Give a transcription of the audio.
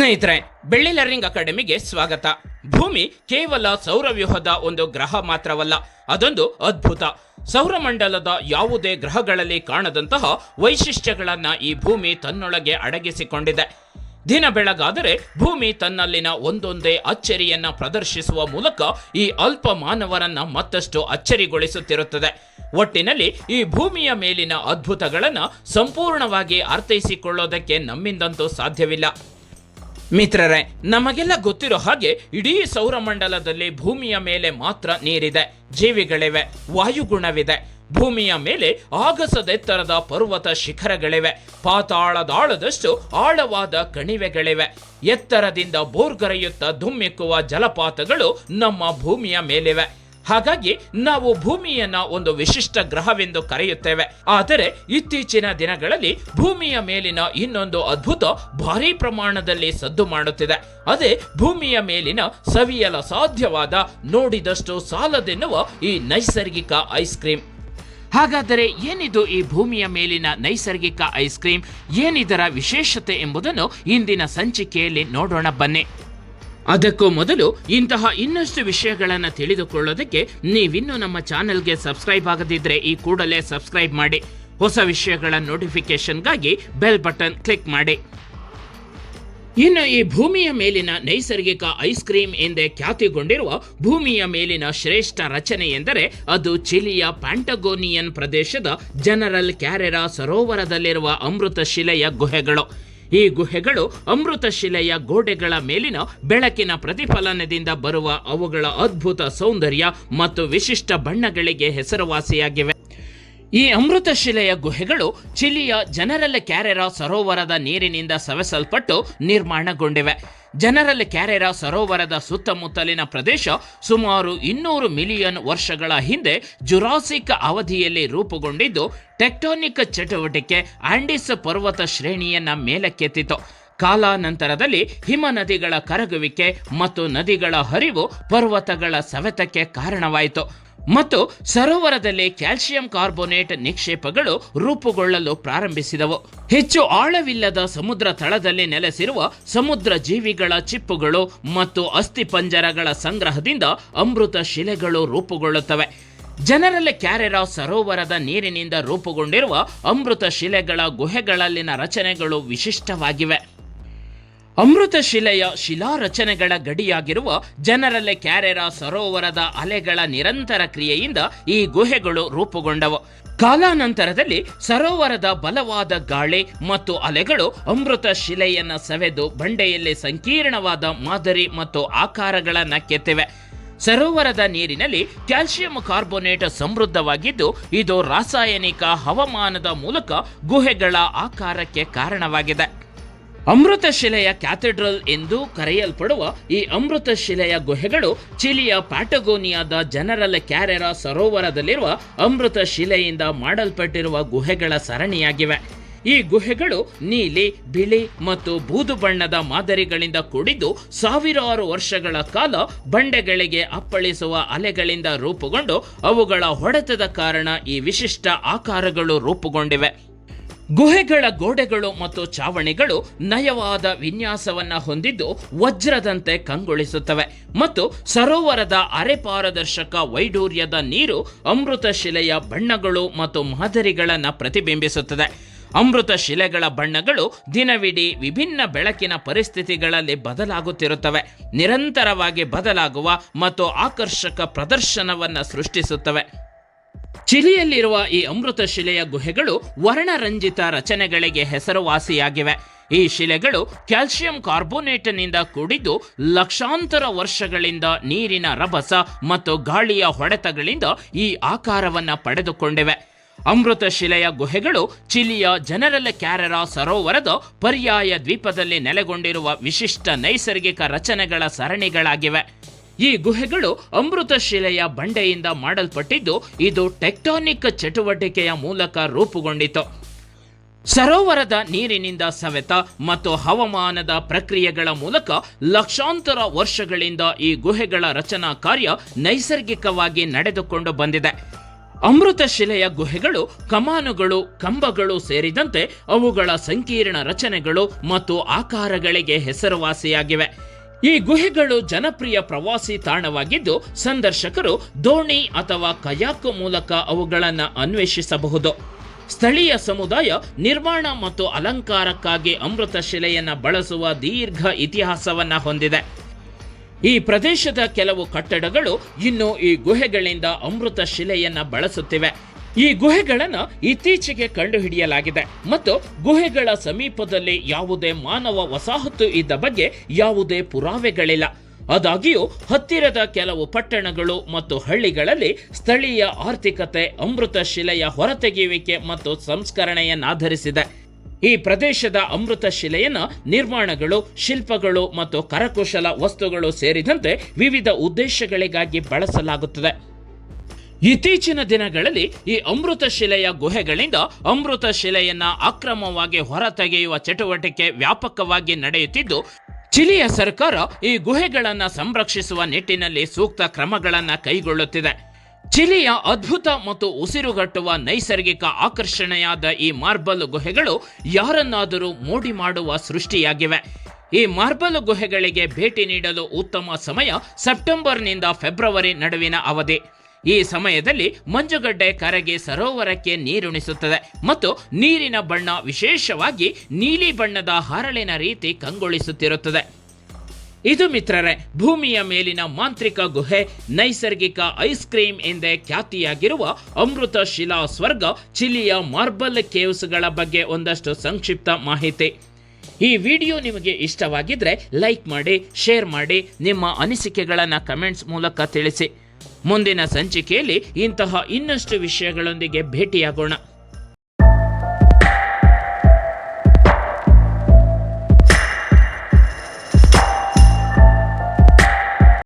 ಸ್ನೇಹಿತರೆ, ಬೆಳ್ಳಿ ಲರ್ನಿಂಗ್ ಅಕಾಡೆಮಿಗೆ ಸ್ವಾಗತ. ಭೂಮಿ ಕೇವಲ ಸೌರವ್ಯೂಹದ ಒಂದು ಗ್ರಹ ಮಾತ್ರವಲ್ಲ, ಅದೊಂದು ಅದ್ಭುತ. ಸೌರಮಂಡಲದ ಯಾವುದೇ ಗ್ರಹಗಳಲ್ಲಿ ಕಾಣದಂತಹ ವೈಶಿಷ್ಟ್ಯಗಳನ್ನ ಈ ಭೂಮಿ ತನ್ನೊಳಗೆ ಅಡಗಿಸಿಕೊಂಡಿದೆ. ದಿನ ಬೆಳಗಾದರೆ ಭೂಮಿ ತನ್ನಲ್ಲಿನ ಒಂದೊಂದೇ ಅಚ್ಚರಿಯನ್ನ ಪ್ರದರ್ಶಿಸುವ ಮೂಲಕ ಈ ಅಲ್ಪ ಮಾನವರನ್ನ ಮತ್ತಷ್ಟು ಅಚ್ಚರಿಗೊಳಿಸುತ್ತಿರುತ್ತದೆ. ಒಟ್ಟಿನಲ್ಲಿ ಈ ಭೂಮಿಯ ಮೇಲಿನ ಅದ್ಭುತಗಳನ್ನ ಸಂಪೂರ್ಣವಾಗಿ ಅರ್ಥೈಸಿಕೊಳ್ಳೋದಕ್ಕೆ ನಮ್ಮಿಂದಂತೂ ಸಾಧ್ಯವಿಲ್ಲ. ಮಿತ್ರರೇ, ನಮಗೆಲ್ಲ ಗೊತ್ತಿರೋ ಹಾಗೆ ಇಡೀ ಸೌರಮಂಡಲದಲ್ಲಿ ಭೂಮಿಯ ಮೇಲೆ ಮಾತ್ರ ನೀರಿದೆ, ಜೀವಿಗಳಿವೆ, ವಾಯುಗುಣವಿದೆ. ಭೂಮಿಯ ಮೇಲೆ ಆಗಸದೆತ್ತರದ ಪರ್ವತ ಶಿಖರಗಳಿವೆ, ಪಾತಾಳದಾಳದಷ್ಟು ಆಳವಾದ ಕಣಿವೆಗಳಿವೆ. ಎತ್ತರದಿಂದ ಬೋರ್ಗರೆಯುತ್ತಾ ಧುಮ್ಮಿಕ್ಕುವ ಜಲಪಾತಗಳು ನಮ್ಮ ಭೂಮಿಯ ಮೇಲಿವೆ. ಹಾಗಾಗಿ ನಾವು ಭೂಮಿಯನ್ನ ಒಂದು ವಿಶಿಷ್ಟ ಗ್ರಹವೆಂದು ಕರೆಯುತ್ತೇವೆ. ಆದರೆ ಇತ್ತೀಚಿನ ದಿನಗಳಲ್ಲಿ ಭೂಮಿಯ ಮೇಲಿನ ಇನ್ನೊಂದು ಅದ್ಭುತ ಭಾರಿ ಪ್ರಮಾಣದಲ್ಲಿ ಸದ್ದು ಮಾಡುತ್ತಿದೆ. ಅದೇ ಭೂಮಿಯ ಮೇಲಿನ ಸವಿಯಲ ಸಾಧ್ಯವಾದ ನೋಡಿದಷ್ಟು ಸಾಲದೆನ್ನುವ ಈ ನೈಸರ್ಗಿಕ ಐಸ್ ಕ್ರೀಮ್. ಹಾಗಾದರೆ ಏನಿದು ಈ ಭೂಮಿಯ ಮೇಲಿನ ನೈಸರ್ಗಿಕ ಐಸ್ ಕ್ರೀಮ್? ಏನಿದರ ವಿಶೇಷತೆ ಎಂಬುದನ್ನು ಇಂದಿನ ಸಂಚಿಕೆಯಲ್ಲಿ ನೋಡೋಣ ಬನ್ನಿ. ಅದಕ್ಕೂ ಮೊದಲು ಇಂತಹ ಇನ್ನಷ್ಟು ವಿಷಯಗಳನ್ನು ತಿಳಿದುಕೊಳ್ಳೋದಕ್ಕೆ ನೀವಿನ್ನೂ ನಮ್ಮ ಚಾನೆಲ್ಗೆ ಸಬ್ಸ್ಕ್ರೈಬ್ ಆಗದಿದ್ದರೆ ಈ ಕೂಡಲೇ ಸಬ್ಸ್ಕ್ರೈಬ್ ಮಾಡಿ. ಹೊಸ ವಿಷಯಗಳ ನೋಟಿಫಿಕೇಶನ್ಗಾಗಿ ಬೆಲ್ ಬಟನ್ ಕ್ಲಿಕ್ ಮಾಡಿ. ಇನ್ನು ಈ ಭೂಮಿಯ ಮೇಲಿನ ನೈಸರ್ಗಿಕ ಐಸ್ ಕ್ರೀಮ್ ಎಂದೇ ಖ್ಯಾತಿಗೊಂಡಿರುವ ಭೂಮಿಯ ಮೇಲಿನ ಶ್ರೇಷ್ಠ ರಚನೆ ಎಂದರೆ ಅದು ಚಿಲಿಯ ಪ್ಯಾಂಟಗೋನಿಯನ್ ಪ್ರದೇಶದ ಜನರಲ್ ಕ್ಯಾರೆರಾ ಸರೋವರದಲ್ಲಿರುವ ಅಮೃತ ಶಿಲೆಯ ಗುಹೆಗಳು. ಈ ಗುಹೆಗಳು ಅಮೃತ ಶಿಲೆಯ ಗೋಡೆಗಳ ಮೇಲಿನ ಬೆಳಕಿನ ಪ್ರತಿಫಲನದಿಂದ ಬರುವ ಅವುಗಳ ಅದ್ಭುತ ಸೌಂದರ್ಯ ಮತ್ತು ವಿಶಿಷ್ಟ ಬಣ್ಣಗಳಿಗೆ ಹೆಸರುವಾಸಿಯಾಗಿವೆ. ಈ ಅಮೃತ ಶಿಲೆಯ ಗುಹೆಗಳು ಚಿಲಿಯ ಜನರಲ್ ಕ್ಯಾರೆರಾ ಸರೋವರದ ನೀರಿನಿಂದ ಸವೆಸಲ್ಪಟ್ಟು ನಿರ್ಮಾಣಗೊಂಡಿವೆ. ಜನರಲ್ ಕ್ಯಾರೆರಾ ಸರೋವರದ ಸುತ್ತಮುತ್ತಲಿನ ಪ್ರದೇಶ ಸುಮಾರು ಇನ್ನೂರು ಮಿಲಿಯನ್ ವರ್ಷಗಳ ಹಿಂದೆ ಜುರಾಸಿಕ್ ಅವಧಿಯಲ್ಲಿ ರೂಪುಗೊಂಡಿದ್ದು, ಟೆಕ್ಟಾನಿಕ್ ಚಟುವಟಿಕೆ ಆಂಡಿಸ್ ಪರ್ವತ ಶ್ರೇಣಿಯನ್ನ ಮೇಲಕ್ಕೆತ್ತಿತು. ಕಾಲಾನಂತರದಲ್ಲಿ ಹಿಮ ನದಿಗಳ ಕರಗುವಿಕೆ ಮತ್ತು ನದಿಗಳ ಹರಿವು ಪರ್ವತಗಳ ಸವೆತಕ್ಕೆ ಕಾರಣವಾಯಿತು. ಮತ್ತು ಸರೋವರದಲ್ಲಿ ಕ್ಯಾಲ್ಸಿಯಂ ಕಾರ್ಬೋನೇಟ್ ನಿಕ್ಷೇಪಗಳು ರೂಪುಗೊಳ್ಳಲು ಪ್ರಾರಂಭಿಸಿದವು. ಹೆಚ್ಚು ಆಳವಿಲ್ಲದ ಸಮುದ್ರ ತಳದಲ್ಲಿ ನೆಲೆಸಿರುವ ಸಮುದ್ರ ಜೀವಿಗಳ ಚಿಪ್ಪುಗಳು ಮತ್ತು ಅಸ್ಥಿಪಂಜರಗಳ ಸಂಗ್ರಹದಿಂದ ಅಮೃತ ಶಿಲೆಗಳು ರೂಪುಗೊಳ್ಳುತ್ತವೆ. ಜನರಲ್ಲಿ ಕ್ಯಾರೆರಾ ಸರೋವರದ ನೀರಿನಿಂದ ರೂಪುಗೊಂಡಿರುವ ಅಮೃತ ಶಿಲೆಗಳ ಗುಹೆಗಳಲ್ಲಿನ ರಚನೆಗಳು ವಿಶಿಷ್ಟವಾಗಿವೆ. ಅಮೃತ ಶಿಲೆಯ ಶಿಲಾರಚನೆಗಳ ಗಡಿಯಾಗಿರುವ ಜನರಲೆ ಕ್ಯಾರೆರಾ ಸರೋವರದ ಅಲೆಗಳ ನಿರಂತರ ಕ್ರಿಯೆಯಿಂದ ಈ ಗುಹೆಗಳು ರೂಪುಗೊಂಡವು. ಕಾಲಾನಂತರದಲ್ಲಿ ಸರೋವರದ ಬಲವಾದ ಗಾಳಿ ಮತ್ತು ಅಲೆಗಳು ಅಮೃತ ಶಿಲೆಯನ್ನು ಸವೆದು ಬಂಡೆಯಲ್ಲಿ ಸಂಕೀರ್ಣವಾದ ಮಾದರಿ ಮತ್ತು ಆಕಾರಗಳನ್ನು ಕೆತ್ತಿವೆ. ಸರೋವರದ ನೀರಿನಲ್ಲಿ ಕ್ಯಾಲ್ಸಿಯಂ ಕಾರ್ಬೋನೇಟ್ ಸಮೃದ್ಧವಾಗಿದ್ದು, ಇದು ರಾಸಾಯನಿಕ ಹವಾಮಾನದ ಮೂಲಕ ಗುಹೆಗಳ ಆಕಾರಕ್ಕೆ ಕಾರಣವಾಗಿದೆ. ಅಮೃತ ಶಿಲೆಯ ಕ್ಯಾಥೆಡ್ರಲ್ ಎಂದು ಕರೆಯಲ್ಪಡುವ ಈ ಅಮೃತ ಶಿಲೆಯ ಗುಹೆಗಳು ಚಿಲಿಯ ಪ್ಯಾಟಗೋನಿಯಾದ ಜನರಲ್ ಕ್ಯಾರೆರಾ ಸರೋವರದಲ್ಲಿರುವ ಅಮೃತ ಶಿಲೆಯಿಂದ ಮಾಡಲ್ಪಟ್ಟಿರುವ ಗುಹೆಗಳ ಸರಣಿಯಾಗಿವೆ. ಈ ಗುಹೆಗಳು ನೀಲಿ, ಬಿಳಿ ಮತ್ತು ಬೂದು ಬಣ್ಣದ ಮಾದರಿಗಳಿಂದ ಕೂಡಿದ್ದು ಸಾವಿರಾರು ವರ್ಷಗಳ ಕಾಲ ಬಂಡೆಗಳಿಗೆ ಅಪ್ಪಳಿಸುವ ಅಲೆಗಳಿಂದ ರೂಪುಗೊಂಡು ಅವುಗಳ ಹೊಡೆತದ ಕಾರಣ ಈ ವಿಶಿಷ್ಟ ಆಕಾರಗಳು ರೂಪುಗೊಂಡಿವೆ. ಗುಹೆಗಳ ಗೋಡೆಗಳು ಮತ್ತು ಚಾವಣಿಗಳು ನಯವಾದ ವಿನ್ಯಾಸವನ್ನ ಹೊಂದಿದ್ದು ವಜ್ರದಂತೆ ಕಂಗೊಳಿಸುತ್ತವೆ ಮತ್ತು ಸರೋವರದ ಅರೆಪಾರದರ್ಶಕ ವೈಡೂರ್ಯದ ನೀರು ಅಮೃತ ಶಿಲೆಯ ಬಣ್ಣಗಳು ಮತ್ತು ಮಾದರಿಗಳನ್ನು ಪ್ರತಿಬಿಂಬಿಸುತ್ತದೆ. ಅಮೃತ ಶಿಲೆಗಳ ಬಣ್ಣಗಳು ದಿನವಿಡೀ ವಿಭಿನ್ನ ಬೆಳಕಿನ ಪರಿಸ್ಥಿತಿಗಳಲ್ಲಿ ಬದಲಾಗುತ್ತಿರುತ್ತವೆ. ನಿರಂತರವಾಗಿ ಬದಲಾಗುವ ಮತ್ತು ಆಕರ್ಷಕ ಪ್ರದರ್ಶನವನ್ನು ಸೃಷ್ಟಿಸುತ್ತವೆ. ಚಿಲಿಯಲ್ಲಿರುವ ಈ ಅಮೃತ ಶಿಲೆಯ ಗುಹೆಗಳು ವರ್ಣರಂಜಿತ ರಚನೆಗಳಿಗೆ ಹೆಸರುವಾಸಿಯಾಗಿವೆ. ಈ ಶಿಲೆಗಳು ಕ್ಯಾಲ್ಸಿಯಂ ಕಾರ್ಬೋನೇಟ್ನಿಂದ ಕೂಡಿದ್ದು ಲಕ್ಷಾಂತರ ವರ್ಷಗಳಿಂದ ನೀರಿನ ರಭಸ ಮತ್ತು ಗಾಳಿಯ ಹೊಡೆತಗಳಿಂದ ಈ ಆಕಾರವನ್ನು ಪಡೆದುಕೊಂಡಿವೆ. ಅಮೃತ ಶಿಲೆಯ ಗುಹೆಗಳು ಚಿಲಿಯ ಜನರಲ್ ಕ್ಯಾರೆರಾ ಸರೋವರದ ಪರ್ಯಾಯ ದ್ವೀಪದಲ್ಲಿ ನೆಲೆಗೊಂಡಿರುವ ವಿಶಿಷ್ಟ ನೈಸರ್ಗಿಕ ರಚನೆಗಳ ಸರಣಿಗಳಾಗಿವೆ. ಈ ಗುಹೆಗಳು ಅಮೃತ ಶಿಲೆಯ ಬಂಡೆಯಿಂದ ಮಾಡಲ್ಪಟ್ಟಿದ್ದು ಇದು ಟೆಕ್ಟಾನಿಕ್ ಚಟುವಟಿಕೆಯ ಮೂಲಕ ರೂಪುಗೊಂಡಿತು. ಸರೋವರದ ನೀರಿನಿಂದ ಸವೆತ ಮತ್ತು ಹವಾಮಾನದ ಪ್ರಕ್ರಿಯೆಗಳ ಮೂಲಕ ಲಕ್ಷಾಂತರ ವರ್ಷಗಳಿಂದ ಈ ಗುಹೆಗಳ ರಚನಾ ಕಾರ್ಯ ನೈಸರ್ಗಿಕವಾಗಿ ನಡೆದುಕೊಂಡು ಬಂದಿದೆ. ಅಮೃತ ಶಿಲೆಯ ಗುಹೆಗಳು ಕಮಾನುಗಳು, ಕಂಬಗಳು ಸೇರಿದಂತೆ ಅವುಗಳ ಸಂಕೀರ್ಣ ರಚನೆಗಳು ಮತ್ತು ಆಕಾರಗಳಿಗೆ ಹೆಸರುವಾಸಿಯಾಗಿವೆ. ಈ ಗುಹೆಗಳು ಜನಪ್ರಿಯ ಪ್ರವಾಸಿ ತಾಣವಾಗಿದ್ದು ಸಂದರ್ಶಕರು ದೋಣಿ ಅಥವಾ ಕಯಾಕ್ ಮೂಲಕ ಅವುಗಳನ್ನು ಅನ್ವೇಷಿಸಬಹುದು. ಸ್ಥಳೀಯ ಸಮುದಾಯ ನಿರ್ಮಾಣ ಮತ್ತು ಅಲಂಕಾರಕ್ಕಾಗಿ ಅಮೃತ ಶಿಲೆಯನ್ನು ಬಳಸುವ ದೀರ್ಘ ಇತಿಹಾಸವನ್ನು ಹೊಂದಿದೆ. ಈ ಪ್ರದೇಶದ ಕೆಲವು ಕಟ್ಟಡಗಳು ಇನ್ನು ಈ ಗುಹೆಗಳಿಂದ ಅಮೃತ ಶಿಲೆಯನ್ನು ಬಳಸುತ್ತಿವೆ. ಈ ಗುಹೆಗಳನ್ನು ಇತ್ತೀಚೆಗೆ ಕಂಡುಹಿಡಿಯಲಾಗಿದೆ. ಮತ್ತು ಗುಹೆಗಳ ಸಮೀಪದಲ್ಲಿ ಯಾವುದೇ ಮಾನವ ವಸಾಹತು ಇದ್ದ ಬಗ್ಗೆ ಯಾವುದೇ ಪುರಾವೆಗಳಿಲ್ಲ. ಆದಾಗ್ಯೂ, ಹತ್ತಿರದ ಕೆಲವು ಪಟ್ಟಣಗಳು ಮತ್ತು ಹಳ್ಳಿಗಳಲ್ಲಿ ಸ್ಥಳೀಯ ಆರ್ಥಿಕತೆ, ಅಮೃತ ಶಿಲೆಯ ಹೊರತೆಗೆಯುವಿಕೆ ಮತ್ತು ಸಂಸ್ಕರಣೆಯನ್ನಾಧರಿಸಿದೆ. ಈ ಪ್ರದೇಶದ ಅಮೃತ ಶಿಲೆಯನ್ನು ನಿರ್ಮಾಣಗಳು, ಶಿಲ್ಪಗಳು ಮತ್ತು ಕರಕುಶಲ ವಸ್ತುಗಳು ಸೇರಿದಂತೆ ವಿವಿಧ ಉದ್ದೇಶಗಳಿಗಾಗಿ ಬಳಸಲಾಗುತ್ತದೆ. ಇತ್ತೀಚಿನ ದಿನಗಳಲ್ಲಿ ಈ ಅಮೃತ ಶಿಲೆಯ ಗುಹೆಗಳಿಂದ ಅಮೃತ ಶಿಲೆಯನ್ನ ಅಕ್ರಮವಾಗಿ ಹೊರತೆಗೆಯುವ ಚಟುವಟಿಕೆ ವ್ಯಾಪಕವಾಗಿ ನಡೆಯುತ್ತಿದ್ದು, ಚಿಲಿಯ ಸರ್ಕಾರ ಈ ಗುಹೆಗಳನ್ನು ಸಂರಕ್ಷಿಸುವ ನಿಟ್ಟಿನಲ್ಲಿ ಸೂಕ್ತ ಕ್ರಮಗಳನ್ನು ಕೈಗೊಳ್ಳುತ್ತಿದೆ. ಚಿಲಿಯ ಅದ್ಭುತ ಮತ್ತು ಉಸಿರುಗಟ್ಟುವ ನೈಸರ್ಗಿಕ ಆಕರ್ಷಣೆಯಾದ ಈ ಮಾರ್ಬಲ್ ಗುಹೆಗಳು ಯಾರನ್ನಾದರೂ ಮೋಡಿ ಮಾಡುವ ಸೃಷ್ಟಿಯಾಗಿವೆ. ಈ ಮಾರ್ಬಲ್ ಗುಹೆಗಳಿಗೆ ಭೇಟಿ ನೀಡಲು ಉತ್ತಮ ಸಮಯ ಸೆಪ್ಟೆಂಬರ್ನಿಂದ ಫೆಬ್ರವರಿ ನಡುವಿನ ಅವಧಿ. ಈ ಸಮಯದಲ್ಲಿ ಮಂಜುಗಡ್ಡೆ ಕರಗಿ ಸರೋವರಕ್ಕೆ ನೀರುಣಿಸುತ್ತದೆ ಮತ್ತು ನೀರಿನ ಬಣ್ಣ ವಿಶೇಷವಾಗಿ ನೀಲಿ ಬಣ್ಣದ ಹರಳಿನ ರೀತಿ ಕಂಗೊಳಿಸುತ್ತಿರುತ್ತದೆ. ಇದು ಮಿತ್ರರೇ, ಭೂಮಿಯ ಮೇಲಿನ ಮಾಂತ್ರಿಕ ಗುಹೆ, ನೈಸರ್ಗಿಕ ಐಸ್ ಕ್ರೀಮ್ ಎಂದೇ ಖ್ಯಾತಿಯಾಗಿರುವ ಅಮೃತ ಶಿಲಾ ಸ್ವರ್ಗ ಚಿಲಿಯ ಮಾರ್ಬಲ್ ಕೇವ್ಸ್ಗಳ ಬಗ್ಗೆ ಒಂದಷ್ಟು ಸಂಕ್ಷಿಪ್ತ ಮಾಹಿತಿ. ಈ ವಿಡಿಯೋ ನಿಮಗೆ ಇಷ್ಟವಾಗಿದ್ರೆ ಲೈಕ್ ಮಾಡಿ, ಶೇರ್ ಮಾಡಿ, ನಿಮ್ಮ ಅನಿಸಿಕೆಗಳನ್ನು ಕಮೆಂಟ್ಸ್ ಮೂಲಕ ತಿಳಿಸಿ. ಮುಂದಿನ ಸಂಚಿಕೆಯಲ್ಲಿ ಇಂತಹ ಇನ್ನಷ್ಟು ವಿಷಯಗಳೊಂದಿಗೆ ಭೇಟಿಯಾಗೋಣ.